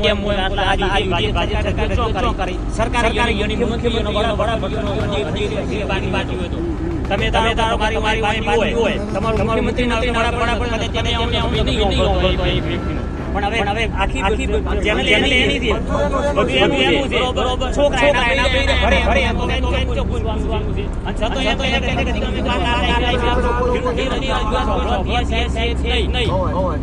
કેમ હોય આટલા આજે આજે ભાજપ સરકાર ચો કરી સરકારે એની એની મુખ્યમંત્રીનો હજી હજી હજી બાકી બાકી હોય તો તમે તમે તારો મારી મારી મારી બાકી હોય તમારું મુખ્યમંત્રી ના બડા બડા તમે અમને અમને નહીં. પણ હવે હવે આખી આખી ચેનલ ચેનલ એની છે બધું એનું એનું છે બરોબર છોકરા એના એના બે ઘરે ઘરે તો તો મેં તો પૂછવાનું છે અને છતાં એ તો એક એક તમે વાત આ આ આ ધીરે ધીરે છે નહીં બરોબર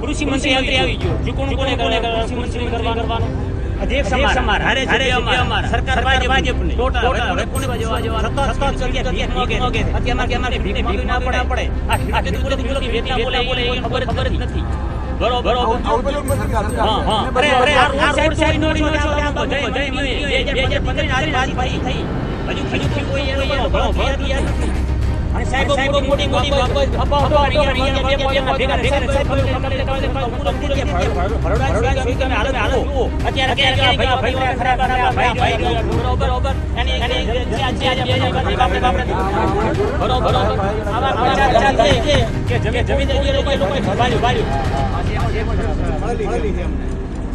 કૃષિ મંત્રી મંત્રી આવી ગયો. ચૂકવણું કોને કોને કૃષિ મંત્રી કરવાનું? અધ્યક્ષ અમારા. હારે છે અમારા. સરકાર ભાજપ ભાજપની. ટોટલ હવે કોને બાજુ જવા સતત સતત ભીખ મોગે મોગે અત્યારે અમારે ભીખ ભીખ ના પડે. પડે. આ આ પૂરે પૂરે બોલે બોલે એ ખબર ખબર જ નથી. બરોબર હા હા. અરે અરે આ રોડ સાઈડ નો નો જય જય જય પંદર આરી થઈ હજુ હજુ કોઈ એનો ભણો ભણો તૈયાર નથી. અને સાહેબ મોટી મોટી મોટી બાબત અપાવ તો અહીંયા બે બે ભેગા ભેગા સાહેબ કમલે કમલે પૂરો પૂરો કે ભરડા ભરડા સુઈ તમે હાલો હાલો જુઓ અત્યારે કે ભાઈ ભાઈ ખરાબ ખરાબ ભાઈ ભાઈ બરોબર બરોબર અને અને જે આજે આજે બે બાપરે બરોબર બરોબર આવા આવા છે કે જમીન જમીન લોકો લોકો સરકારમાં મળી મળી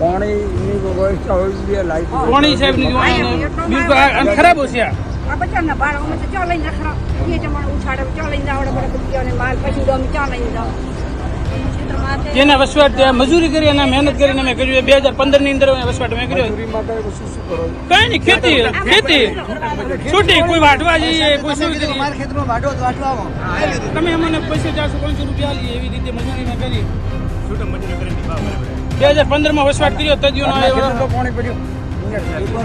પાણીની વ્યવસ્થા હોવી જોઈએ લાઈટ સાહેબની ખરાબ છે આ. આ બધાના બાળકો અમે તો ચા લઈને ખરા એ જમાનો ઉછાડે ચા લઈને આવડે બડે માલ પછી અમે ચા લઈને જાઓ. જેને વસવાટ મજૂરી કરી અને મહેનત કરીને મેં કર્યું. બે હજાર પંદરની અંદર વસવાટ મેં કર્યો? કઈ નહીં ખેતી ખેતી. છૂટી કોઈ વાટવા જઈએ કોઈ શું કરીએ. તમે અમને પૈસા ચારસો પાંચસો રૂપિયા લઈએ એવી રીતે મજૂરી મેં કરી. બે હજાર પંદરમાં વસવાટ કર્યો તજ્યો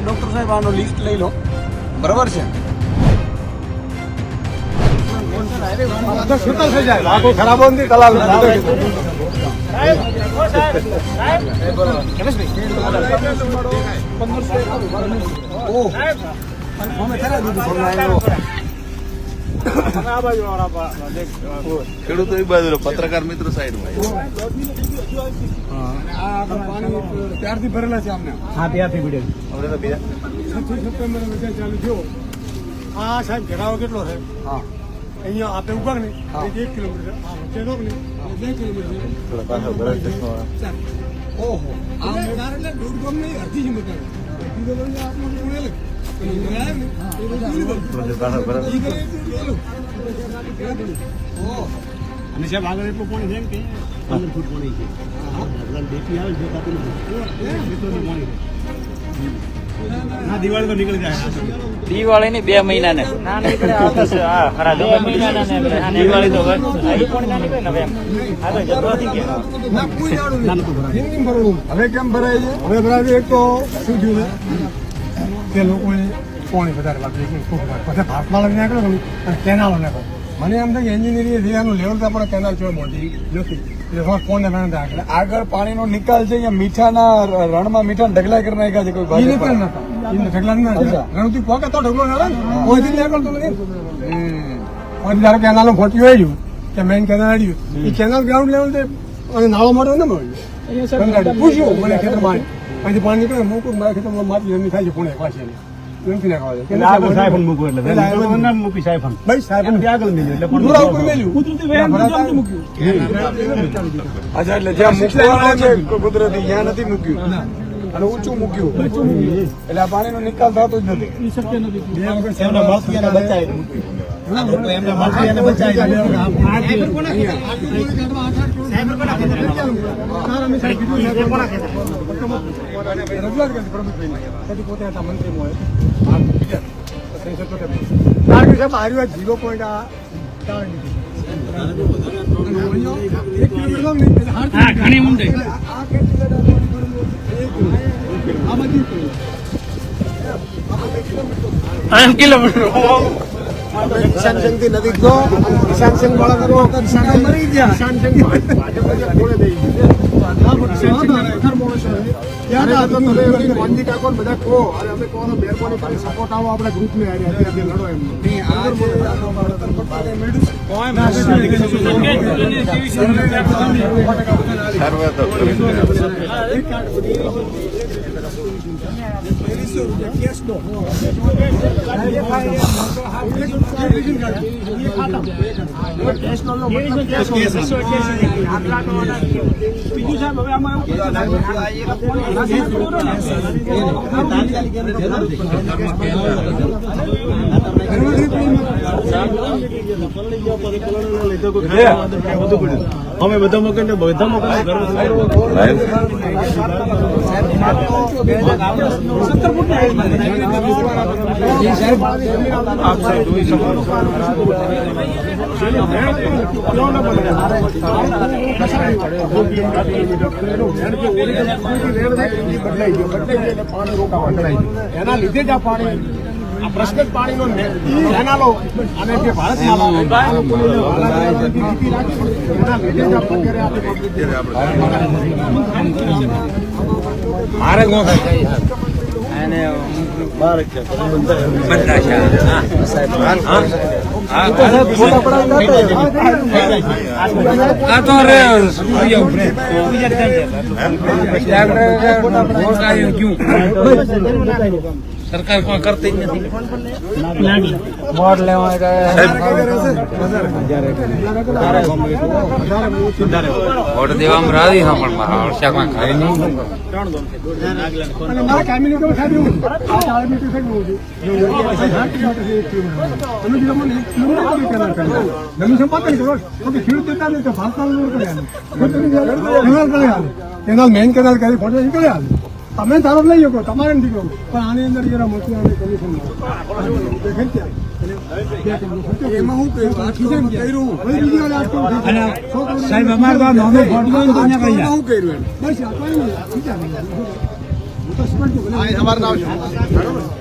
ડોક્ટર સાહેબ આનો લિસ્ટ લઈ લો. બરાબર છે? ખરાબ નથી તલાલ ખેડૂતો એ બાજુ પત્રકાર મિત્ર સાઈડમાં ત્યારથી ભરેલા છે અમને. સપ્ટેમ્બર ચાલુ થયો આ સાહેબ ઘેરાવો કેટલો છે? હા. અહીંયા આપે ઊભા ને. એક કિલોમીટર. આ વચ્ચે રોક ને બે કિલોમીટર ઓહો. એટલે દોઢ ગામ નહીં અડધી હિંમત તો આપણું પૂણે અલગ અને સાહેબ આગળ એટલું પાણી છે કે પંદર ફૂટ પાણી છે. આવે દિવાળી તો નીકળી જાય. દિવાળી ની બે મહિના ને દિવાળી તો હવે કેમ ભરાય છે? હવે ભરાય છે એક તો શું થયું કે લોકોએ પાણી વધારે વાપરે છે અને કેનાલો નાખ્યો મને એમ થાય કે એન્જિનિયરિંગ એનું લેવલ તો આપણે કેનાલ છે મોટી નથી. એટલે કોને રણ ને આગળ આગળ પાણીનો નિકાલ છે અહીંયા મીઠાના રણમાં મીઠા ઢગલા કરી નાખ્યા છે કોઈ ભાઈ ભાજપ નતા. ઈ ઢગલા ના. રણથી પોકે તો ઢગલો ના કોઈ ને. કોઈથી નીકળતો નથી હમ. અને ધારો કેનાલો ફોટી આવ્યું કે મેઇન કેનાલ અડ્યું એ કેનાલ ગ્રાઉન્ડ લેવલ તે અને નાળો માટે ન મળ્યું પૂછ્યું મને ખેતરમાં પછી પાણી નીકળે મૂકું મારા ખેતરમાં માટી જમી થાય છે પુણે પાછી. નથી નાખવા દે. એટલે આગળ સાહેબ ભાઈ સાહેબ આગળ મેલ્યું એટલે દોરા ઉપર મેલ્યું. અચ્છા એટલે જ્યાં મૂકવાનો છે કુદરતી ત્યાં નથી મૂક્યું. અને ઊંચું મૂક્યું. એટલે આ પાણીનો નિકાલ થતો જ નથી. રજૂઆત કરી. કારણ કે પોઈન્ટ આ કિલોમીટર હા ઘણી આ કેટલી કિલોમીટર કિસાન સંઘથી નજીક જો કિસાન સંઘ વાળા કરો તો કિસાન સંઘ મરી ગયા કિસાન સંઘ ખોલે દઈ ત્યારે તો તમે એમની મોંજી કાકો ને બીજું સાહેબ હવે આમાં અમે બધા મોકલીને બધા મોકલીને એના લીધે જ આ પાણી આ પ્રશ્ન જ પાણીનો કેનાલો અને જે ભારતમાં આ જ મારે તો સરકાર કોઈ કરતી જ નથી. વોટ લેવા વોટ દેવામાં રાજી હા પણ મારા કોઈ ખાય નહીં. કેનાલ મેઇન કેનાલ કરી ફોટો નીકળે હાલે તમે ધારો લઈ શકો તમારે નથી કહું પણ આની અંદર જરા મોટી અને કમિશન હું તો સ્પષ્ટ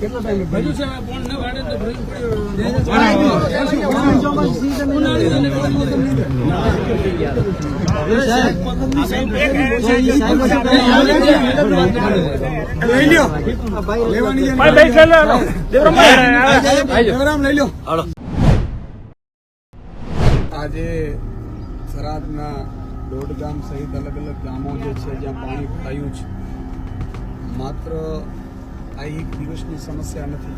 કેટલો ટાઈમ ભર્યું? આજે સરાદના દોઢ ગામ સહિત અલગ અલગ ગામો જે છે જ્યાં પાણી ભરાયું છે. માત્ર આ એક દિવસની સમસ્યા નથી.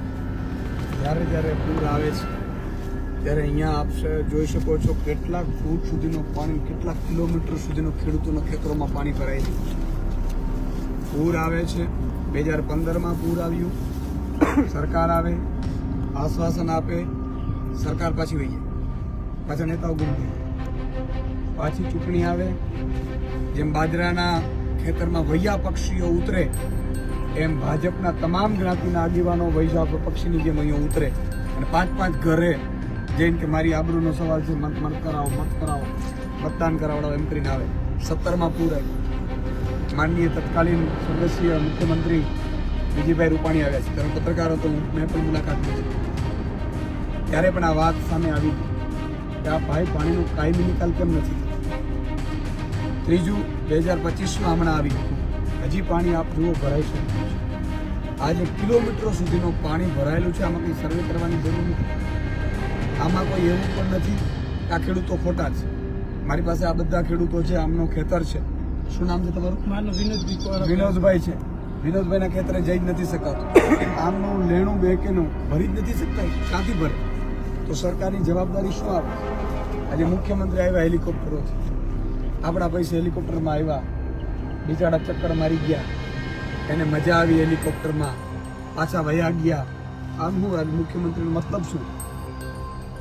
જ્યારે જ્યારે પૂર આવે છે, ત્યારે અહીંયા આપ જોઈ શકો છો કેટલાક ફૂટ સુધીનું પાણી, કેટલાક કિલોમીટર સુધીનું ખેડૂતોના ખેતરોમાં પાણી ભરાય છે. પૂર આવે છે બે હજાર પંદરમાં પૂર આવ્યું. સરકાર આવે, આશ્વાસન આપે, સરકાર પાછી વહી જાય. પાછા નેતાઓ ગુમ થઈ પાછી ચૂંટણી આવે, જેમ બાજરાના ખેતરમાં વૈયા પક્ષીઓ ઉતરે એમ ભાજપના તમામ જ્ઞાતિના આગેવાનો વૈશાખ પક્ષીની જેમ અહીંયા ઉતરે. અને પાંચ પાંચ ઘરે જઈને કે મારી આબરૂનો સવાલ છે, મત મત કરાવો મત કરાવો. મતદાન કરાવડાવો એમ કરીને આવે. સત્તરમાં પૂર આવ્યું. માનનીય તત્કાલીન સદસ્ય મુખ્યમંત્રી વિજયભાઈ રૂપાણી આવ્યા છે. ત્યારે પત્રકારો, તો મેં પણ મુલાકાત લીધી. ત્યારે પણ આ વાત સામે આવી કે આ ભાઈ પાણીનો કાયમી નિકાલ કેમ નથી ત્રીજું, બે હજાર પચીસમાં હમણાં આવી. હજી પાણી આપ જુઓ ભરાઈ શકે છે. આજે કિલોમીટરો સુધીનું પાણી ભરાયેલું છે આમાં કંઈ સર્વે કરવાની જરૂર નથી. આમાં કોઈ એવું પણ નથી આ ખેડૂતો ખોટા છે. મારી પાસે આ બધા ખેડૂતો છે આમનો ખેતર છે. શું નામ છે તમારું? માનું વિનોદભાઈ વિનોદભાઈ છે. વિનોદભાઈના ખેતરે જઈ જ નથી શકાતું. આમનું લેણું બેકેનું ભરી જ નથી શકતા ક્યાંથી ભરે? તો સરકારની જવાબદારી શું આવે? આજે મુખ્યમંત્રી આવ્યા હેલિકોપ્ટરોથી આપણા પૈસે હેલિકોપ્ટરમાં આવ્યા. બિચારા ચક્કર મારી ગયા. એને મજા આવી હેલિકોપ્ટરમાં. પાછા વયા ગયા. આમ હું મુખ્યમંત્રીનો મતલબ શું?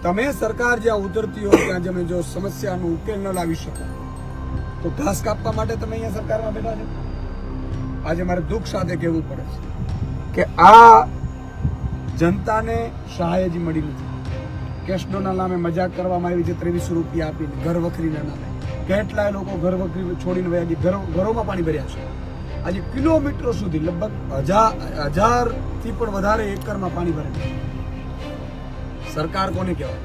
તમે સરકાર જ્યાં ઉતરતી હોય ત્યાં તમે જો સમસ્યાનો ઉકેલ ન લાવી શકો. તો ઘાસ કાપવા માટે તમે અહીંયા સરકારમાં બેઠા છો? આજે મારે દુઃખ સાથે કહેવું પડે છે કે આ જનતાને સહાય જ મળી નથી. કેસ્ટોના નામે મજાક કરવામાં આવી છે, ત્રેવીસો રૂપિયા આપીને, ઘર વખરીના નામે. કેટલાય લોકો ઘર છોડીને વયા ઘરોમાં પાણી ભર્યા છે. આજે કિલોમીટરો સુધી લગભગ હજાર હજારથી પણ વધારે એકરમાં પાણી ભરે સરકાર કોને કહેવાય?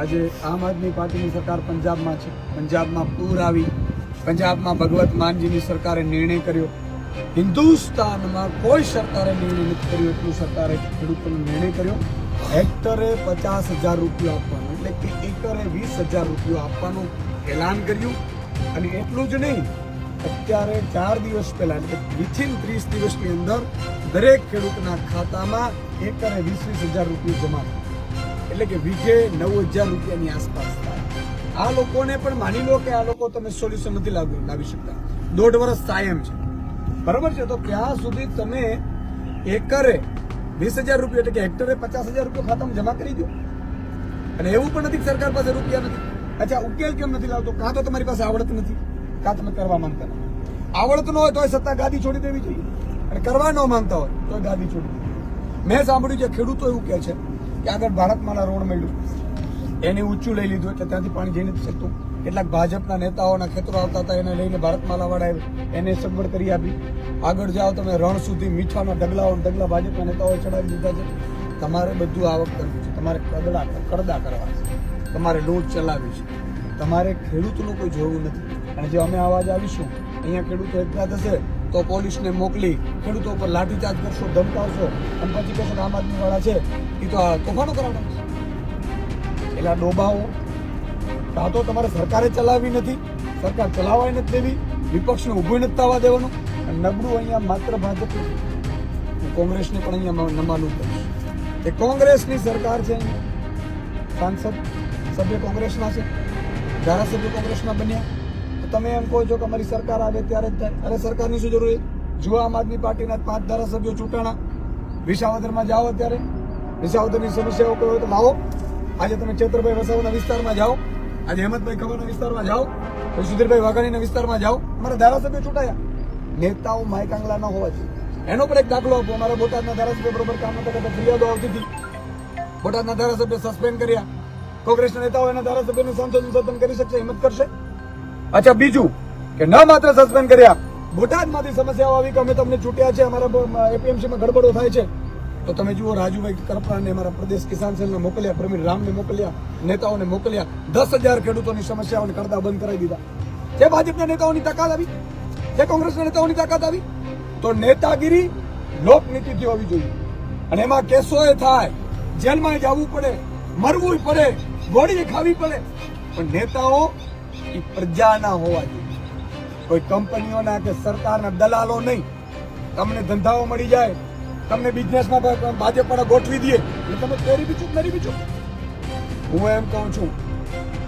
આજે આમ આદમી પાર્ટીની સરકાર પંજાબમાં છે. પંજાબમાં પૂર આવી. પંજાબમાં ભગવત માનજીની સરકારે નિર્ણય કર્યો. હિન્દુસ્તાનમાં કોઈ સરકારે નિર્ણય નથી કર્યો, એટલું સરકારે ખેડૂતોનો નિર્ણય કર્યો. હેક્ટરે પચાસ હજાર રૂપિયો આપવાનો, એટલે કે એકરે વીસ હજાર રૂપિયો આપવાનું એલાન કર્યું અને એટલું જ નહીં, અત્યારે ચાર દિવસ પહેલા વિથિન ત્રીસ દિવસની અંદર દરેક ખેડૂતના ખાતામાં એકરે વીસ વીસ હજાર રૂપિયા જમા એટલે કે વીઘે નવ હજાર રૂપિયાની આસપાસ આ લોકોને પણ માની લો કે આ લોકો તમે સોલ્યુશન નથી લાવી લાવી શકતા. દોઢ વર્ષ સાયમ છે. બરાબર છે? તો ત્યાં સુધી તમે એકરે વીસ હજાર રૂપિયા, એટલે કે હેક્ટરે પચાસ હજાર રૂપિયા ખાતામાં જમા કરી દો. અને એવું પણ નથી સરકાર પાસે રૂપિયા નથી. અચ્છા, ઉકેલ કેમ નથી લાવતો? કાં તો તમારી પાસે આવડત નથી? કાં તમે કરવા માંગતા નથી? આવડત ન હોય તો સત્તા ગાદી છોડી દેવી જોઈએ. અને કરવા ન માંગતા હોય તો ગાદી છોડી દેવી મેં સાંભળ્યું છે, ખેડૂતો એવું કહે છે કે આગળ ભારતમાંના રોડ મળ્યું. એને ઊંચું લઈ લીધું એટલે ત્યાંથી પાણી જઈ નથી શકતું. કેટલાક ભાજપના નેતાઓના ખેતરો આવતા હતા, એને લઈને ભારતમાલાવાળાએ એને સગવડ કરી આપી. આગળ જાઓ તમે રણ સુધી મીઠાના ડગલાઓ ડગલા ભાજપના નેતાઓએ ચડાવી દીધા છે. તમારે બધું આવક કરવું છે. તમારે કદડા કરદા કરવા છે. તમારે લોટ ચલાવી છે. તમારે ખેડૂતનું કોઈ જોવું નથી. અને જો અમે અવાજ આવીશું, અહીંયા ખેડૂતો એકઠા થશે, તો પોલીસને મોકલી ખેડૂતો ઉપર લાઠીચાર્જ કરશો, ધમકાવશો, અને પછી કહેશો આમ આદમીવાળા છે. એ તો આ તોફાનો કરાવડાવશે એટલે ડોબાઓ કાં તો તમારે સરકારે ચલાવવી નથી. સરકાર ચલાવવાય નથી દેવી. વિપક્ષને ઊભું નથી થવા દેવાનું. નબળું અહીંયા માત્ર ભાજપ હું કોંગ્રેસને પણ અહીંયા નમાનું કરીશ એ કોંગ્રેસની સરકાર છે સાંસદ સભ્ય કોંગ્રેસના છે, ધારાસભ્ય કોંગ્રેસના બન્યા. તમે એમ કહો છો કે અમારી સરકાર આવે ત્યારે જ થાય. અરે સરકારની શું જરૂર છે જો આમ આદમી પાર્ટીના પાંચ ધારાસભ્યો ચૂંટાણા, વિસાવદરમાં જાઓ અત્યારે. વિસાવદરની સમસ્યાઓ કોઈ હોય તો લાવો. આજે તમે ચેતરભાઈ વસાવાના વિસ્તારમાં જાઓ. આજે હેમંતભાઈ ખબરના વિસ્તારમાં જાઓ. પછી સુધીરભાઈ વાઘાણીના વિસ્તારમાં જાઓ. અમારા ધારાસભ્યો ચૂંટાયા. નેતાઓ માયકાંગલા ન હોવા એનો પણ એક દાખલો આપો. અમારા બોટાદના ધારાસભ્ય બરોબર કામ નતા કરતા ફરિયાદો આવતી હતી. બોટાદના ધારાસભ્ય સસ્પેન્ડ કર્યા. કોંગ્રેસના નેતાઓ એના ધારાસભ્યનું સાંસદનું સસ્પેન્ડ કરી શકશે, હિંમત કરશે? અચ્છા, બીજું કે ન માત્ર સસ્પેન્ડ કર્યા, બોટાદમાંથી સમસ્યાઓ આવી કે અમે તમને છૂટ્યા છે, અમારા એપીએમસીમાં ગડબડો થાય છે. તો તમે જુઓ, રાજુભાઈ કરપરાને અમારા પ્રદેશ કિસાન સેલને મોકલ્યા, પ્રવીણ રામને મોકલ્યા, નેતાઓને મોકલ્યા, દસ હજાર ખેડૂતોની સમસ્યાઓને કરતા બંધ કરાવી દીધા. જે ભાજપના નેતાઓની તાકાત આવી? જે કોંગ્રેસના નેતાઓની તાકાત આવી? તો નેતાગીરી લોકનીતિથી હોવી જોઈએ. અને એમાં કેસો એ થાય. જેલમાં જવું પડે. મરવું પડે, ગોળી ખાવી પડે. પણ નેતાઓ એ પ્રજાના હોવા જોઈએ. કોઈ કંપનીઓના કે સરકારના દલાલો નહીં. તમને ધંધાઓ મળી જાય, તમને બિઝનેસમાં બાજે વાળા ગોઠવી દે, એટલે તમે તેરી બી ચૂપ નરી બી ચૂપ હું એમ કહું છું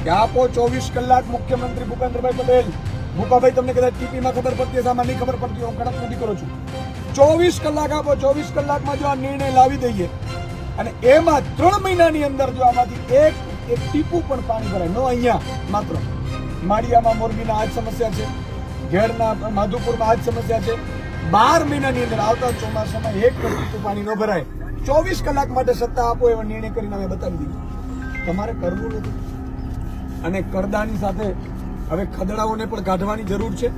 કે આપો ચોવીસ કલાક મુખ્યમંત્રી ભૂપેન્દ્રભાઈ પટેલ. ભૂપાભાઈ, તમને કદાચ ટીપીમાં ખબર પડતી હશે, આમાં નહીં ખબર પડતી હું કડક નથી કરું છું. ચોવીસ કલાક આપો, ચોવીસ કલાકમાં જો આ નિર્ણય લાવી દઈએ અને એમાં ત્રણ મહિનાની અંદર જો આમાંથી એક એક ટીપું પણ પાણી ભરાય. નો અહીંયા, માત્ર માળિયામાં મોરબીના આ સમસ્યા છે. ઘેડના માધુપુરમાં આ જ સમસ્યા છે. બાર મહિનાની અંદર આવતા ચોમાસામાં એક પણ ટીપું પાણી ન ભરાય. ચોવીસ કલાક માટે સત્તા આપો એવો નિર્ણય કરીને અમે બતાવી દીધું. તમારે કરવું નથી. અને કરદાની સાથે હવે ખદડાઓને પણ કાઢવાની જરૂર છે.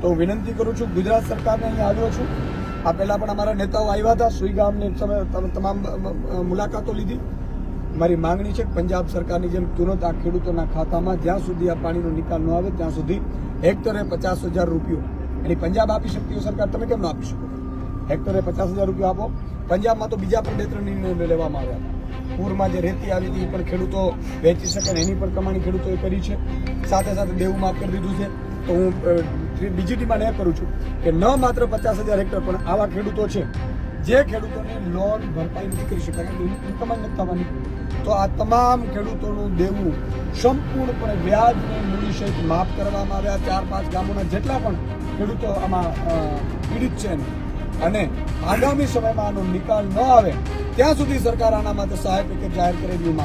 તો વિનંતી કરું છું, ગુજરાત સરકારને અહીંયા આવ્યો છું. આ પહેલા પણ અમારા નેતાઓ આવ્યા હતા સુઈગામને તમે તમામ મુલાકાતો લીધી. મારી માંગણી છે પંજાબ સરકારની જેમ તુરંત આ ખેડૂતોના ખાતામાં જ્યાં સુધી આ પાણીનો નિકાલ ન આવે, ત્યાં સુધી હેક્ટરે પચાસ હજાર રૂપિયો એની પંજાબ આપી શકતી હોય સરકાર, તમે કેમ ન આપી શકો? હેક્ટરે પચાસ હજાર રૂપિયા આપો. પંજાબમાં તો બીજા પણ બે ત્રણ નિર્ણયો લેવામાં આવ્યા પૂરમાં જે રેતી આવી હતી, એ પણ ખેડૂતો વેચી શકે એની પણ કમાણી ખેડૂતોએ કરી છે. સાથે સાથે દેવું માફ કરી દીધું છે. તો હું અ, બીજી ટીમાં એ કરું છું કે ન માત્ર પચાસ હજાર હેક્ટર પણ આવા ખેડૂતો છે જે ખેડૂતોને લોન ભરપાઈ નથી કરી શકાય ઇન્કમ જ નથી થવાની તો આ તમામ ખેડૂતોનું દેવું સંપૂર્ણપણે વ્યાજને મૂડી સહિત માફ કરવામાં આવ્યા ચાર પાંચ ગામોના જેટલા પણ ખેડૂતો આમાં પીડિત છે અને આગામી સમયમાં આનો નિકાલ ન આવે ત્યાં સુધી સરકાર આના માટે સહાય પેકેજ જાહેર કરે એવી.